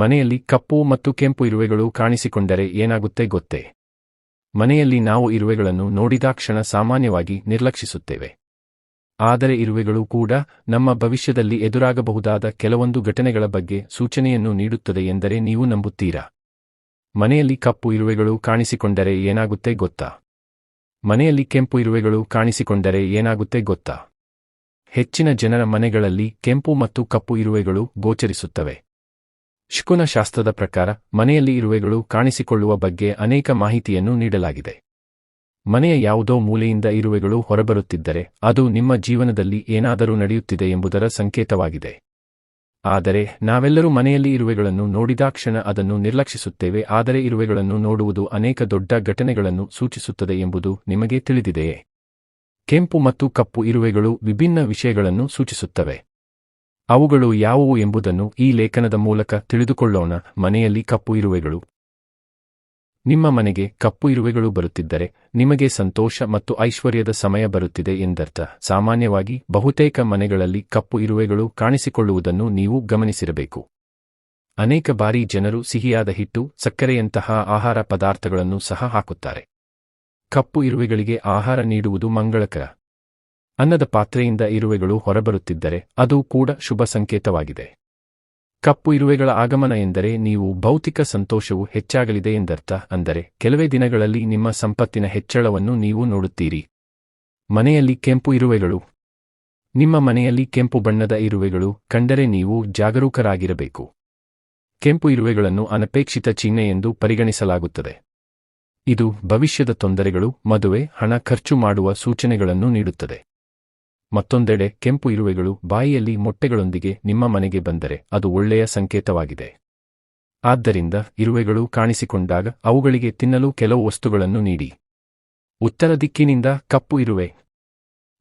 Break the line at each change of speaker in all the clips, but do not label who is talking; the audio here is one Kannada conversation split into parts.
ಮನೆಯಲ್ಲಿ ಕಪ್ಪು ಮತ್ತು ಕೆಂಪು ಇರುವೆಗಳು ಕಾಣಿಸಿಕೊಂಡರೆ ಏನಾಗುತ್ತೆ ಗೊತ್ತೇ? ಮನೆಯಲ್ಲಿ ನಾವು ಇರುವೆಗಳನ್ನು ನೋಡಿದಾಕ್ಷಣ ಸಾಮಾನ್ಯವಾಗಿ ನಿರ್ಲಕ್ಷಿಸುತ್ತೇವೆ. ಆದರೆ ಇರುವೆಗಳು ಕೂಡ ನಮ್ಮ ಭವಿಷ್ಯದಲ್ಲಿ ಎದುರಾಗಬಹುದಾದ ಕೆಲವೊಂದು ಘಟನೆಗಳ ಬಗ್ಗೆ ಸೂಚನೆಯನ್ನು ನೀಡುತ್ತದೆ ಎಂದರೆ ನೀವು ನಂಬುತ್ತೀರಾ? ಮನೆಯಲ್ಲಿ ಕಪ್ಪು ಇರುವೆಗಳು ಕಾಣಿಸಿಕೊಂಡರೆ ಏನಾಗುತ್ತೆ ಗೊತ್ತಾ? ಮನೆಯಲ್ಲಿ ಕೆಂಪು ಇರುವೆಗಳು ಕಾಣಿಸಿಕೊಂಡರೆ ಏನಾಗುತ್ತೆ ಗೊತ್ತಾ? ಹೆಚ್ಚಿನ ಜನರ ಮನೆಗಳಲ್ಲಿ ಕೆಂಪು ಮತ್ತು ಕಪ್ಪು ಇರುವೆಗಳು ಗೋಚರಿಸುತ್ತವೆ. ಶುಕುನ ಶಾಸ್ತ್ರದ ಪ್ರಕಾರ, ಮನೆಯಲ್ಲಿ ಇರುವೆಗಳು ಕಾಣಿಸಿಕೊಳ್ಳುವ ಬಗ್ಗೆ ಅನೇಕ ಮಾಹಿತಿಯನ್ನು ನೀಡಲಾಗಿದೆ. ಮನೆಯ ಯಾವುದೋ ಮೂಲೆಯಿಂದ ಇರುವೆಗಳು ಹೊರಬರುತ್ತಿದ್ದರೆ, ಅದು ನಿಮ್ಮ ಜೀವನದಲ್ಲಿ ಏನಾದರೂ ನಡೆಯುತ್ತಿದೆ ಎಂಬುದರ ಸಂಕೇತವಾಗಿದೆ. ಆದರೆ, ನಾವೆಲ್ಲರೂ ಮನೆಯಲ್ಲಿ ಇರುವೆಗಳನ್ನು ನೋಡಿದಾಕ್ಷಣ ಅದನ್ನು ನಿರ್ಲಕ್ಷಿಸುತ್ತೇವೆ, ಆದರೆ ಇರುವೆಗಳನ್ನು ನೋಡುವುದು ಅನೇಕ ದೊಡ್ಡ ಘಟನೆಗಳನ್ನು ಸೂಚಿಸುತ್ತದೆ ಎಂಬುದು ನಿಮಗೆ ತಿಳಿದಿದೆಯೇ? ಕೆಂಪು ಮತ್ತು ಕಪ್ಪು ಇರುವೆಗಳು ವಿಭಿನ್ನ ವಿಷಯಗಳನ್ನು ಸೂಚಿಸುತ್ತವೆ. ಅವುಗಳು ಯಾವುವು ಎಂಬುದನ್ನು ಈ ಲೇಖನದ ಮೂಲಕ ತಿಳಿದುಕೊಳ್ಳೋಣ. ಮನೆಯಲ್ಲಿ ಕಪ್ಪು ಇರುವೆಗಳು. ನಿಮ್ಮ ಮನೆಗೆ ಕಪ್ಪು ಇರುವೆಗಳು ಬರುತ್ತಿದ್ದರೆ ನಿಮಗೆ ಸಂತೋಷ ಮತ್ತು ಐಶ್ವರ್ಯದ ಸಮಯ ಬರುತ್ತಿದೆ ಎಂದರ್ಥ. ಸಾಮಾನ್ಯವಾಗಿ ಬಹುತೇಕ ಮನೆಗಳಲ್ಲಿ ಕಪ್ಪು ಇರುವೆಗಳು ಕಾಣಿಸಿಕೊಳ್ಳುವುದನ್ನು ನೀವು ಗಮನಿಸಿರಬೇಕು. ಅನೇಕ ಬಾರಿ ಜನರು ಸಿಹಿಯಾದ ಹಿಟ್ಟು, ಸಕ್ಕರೆಯಂತಹ ಆಹಾರ ಪದಾರ್ಥಗಳನ್ನು ಸಹ ಹಾಕುತ್ತಾರೆ. ಕಪ್ಪು ಇರುವೆಗಳಿಗೆ ಆಹಾರ ನೀಡುವುದು ಮಂಗಳಕರ. ಅನ್ನದ ಪಾತ್ರೆಯಿಂದ ಇರುವೆಗಳು ಹೊರಬರುತ್ತಿದ್ದರೆ ಅದು ಕೂಡ ಶುಭ ಸಂಕೇತವಾಗಿದೆ. ಕಪ್ಪು ಇರುವೆಗಳ ಆಗಮನ ಎಂದರೆ ನೀವು ಭೌತಿಕ ಸಂತೋಷವು ಹೆಚ್ಚಾಗಲಿದೆ ಎಂದರ್ಥ, ಅಂದರೆ ಕೆಲವೇ ದಿನಗಳಲ್ಲಿ ನಿಮ್ಮ ಸಂಪತ್ತಿನ ಹೆಚ್ಚಳವನ್ನು ನೀವು ನೋಡುತ್ತೀರಿ. ಮನೆಯಲ್ಲಿ ಕೆಂಪು ಇರುವೆಗಳು. ನಿಮ್ಮ ಮನೆಯಲ್ಲಿ ಕೆಂಪು ಬಣ್ಣದ ಇರುವೆಗಳು ಕಂಡರೆ ನೀವು ಜಾಗರೂಕರಾಗಿರಬೇಕು. ಕೆಂಪು ಇರುವೆಗಳನ್ನು ಅನಪೇಕ್ಷಿತ ಚಿಹ್ನೆ ಎಂದು ಪರಿಗಣಿಸಲಾಗುತ್ತದೆ. ಇದು ಭವಿಷ್ಯದ ತೊಂದರೆಗಳು, ಮದುವೆ, ಹಣ ಖರ್ಚು ಮಾಡುವ ಸೂಚನೆಗಳನ್ನು ನೀಡುತ್ತದೆ. ಮತ್ತೊಂದೆಡೆ ಕೆಂಪು ಇರುವೆಗಳು ಬಾಯಿಯಲ್ಲಿ ಮೊಟ್ಟೆಗಳೊಂದಿಗೆ ನಿಮ್ಮ ಮನೆಗೆ ಬಂದರೆ ಅದು ಒಳ್ಳೆಯ ಸಂಕೇತವಾಗಿದೆ. ಆದ್ದರಿಂದ ಇರುವೆಗಳು ಕಾಣಿಸಿಕೊಂಡಾಗ ಅವುಗಳಿಗೆ ತಿನ್ನಲು ಕೆಲವು ವಸ್ತುಗಳನ್ನು ನೀಡಿ. ಉತ್ತರ ದಿಕ್ಕಿನಿಂದ ಕಪ್ಪು ಇರುವೆ.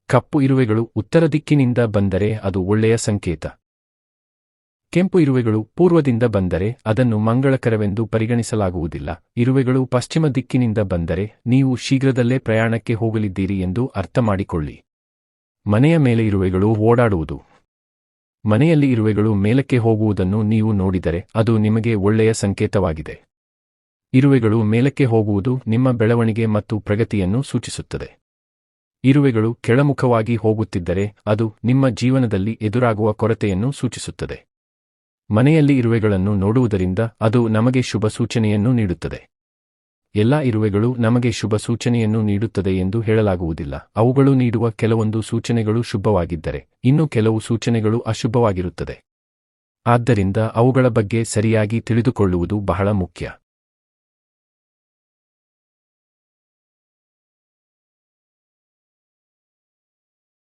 ಕಪ್ಪು ಇರುವೆಗಳು ಉತ್ತರ ದಿಕ್ಕಿನಿಂದ ಬಂದರೆ ಅದು ಒಳ್ಳೆಯ ಸಂಕೇತ. ಕೆಂಪು ಇರುವೆಗಳು ಪೂರ್ವದಿಂದ ಬಂದರೆ ಅದನ್ನು ಮಂಗಳಕರವೆಂದು ಪರಿಗಣಿಸಲಾಗುವುದಿಲ್ಲ. ಇರುವೆಗಳು ಪಶ್ಚಿಮ ದಿಕ್ಕಿನಿಂದ ಬಂದರೆ ನೀವು ಶೀಘ್ರದಲ್ಲೇ ಪ್ರಯಾಣಕ್ಕೆ ಹೋಗಲಿದ್ದೀರಿ ಎಂದು ಅರ್ಥಮಾಡಿಕೊಳ್ಳಿ. ಮನೆಯ ಮೇಲೆ ಇರುವೆಗಳು ಓಡಾಡುವುದು. ಮನೆಯಲ್ಲಿ ಇರುವೆಗಳು ಮೇಲಕ್ಕೆ ಹೋಗುವುದನ್ನು ನೀವು ನೋಡಿದರೆ ಅದು ನಿಮಗೆ ಒಳ್ಳೆಯ ಸಂಕೇತವಾಗಿದೆ. ಇರುವೆಗಳು ಮೇಲಕ್ಕೆ ಹೋಗುವುದು ನಿಮ್ಮ ಬೆಳವಣಿಗೆ ಮತ್ತು ಪ್ರಗತಿಯನ್ನು ಸೂಚಿಸುತ್ತದೆ. ಇರುವೆಗಳು ಕೆಳಮುಖವಾಗಿ ಹೋಗುತ್ತಿದ್ದರೆ ಅದು ನಿಮ್ಮ ಜೀವನದಲ್ಲಿ ಎದುರಾಗುವ ಕೊರತೆಯನ್ನು ಸೂಚಿಸುತ್ತದೆ. ಮನೆಯಲ್ಲಿ ಇರುವೆಗಳನ್ನು ನೋಡುವುದರಿಂದ ಅದು ನಮಗೆ ಶುಭ ಸೂಚನೆಯನ್ನು ನೀಡುತ್ತದೆ. ಎಲ್ಲ ಇರುವೆಗಳು ನಮಗೆ ಶುಭ ಸೂಚನೆಯನ್ನು ನೀಡುತ್ತದೆ ಎಂದು ಹೇಳಲಾಗುವುದಿಲ್ಲ. ಅವುಗಳು ನೀಡುವ ಕೆಲವೊಂದು ಸೂಚನೆಗಳು ಶುಭವಾಗಿದ್ದರೆ, ಇನ್ನು ಕೆಲವು ಸೂಚನೆಗಳು ಅಶುಭವಾಗಿರುತ್ತದೆ. ಆದ್ದರಿಂದ ಅವುಗಳ ಬಗ್ಗೆ ಸರಿಯಾಗಿ ತಿಳಿದುಕೊಳ್ಳುವುದು ಬಹಳ ಮುಖ್ಯ.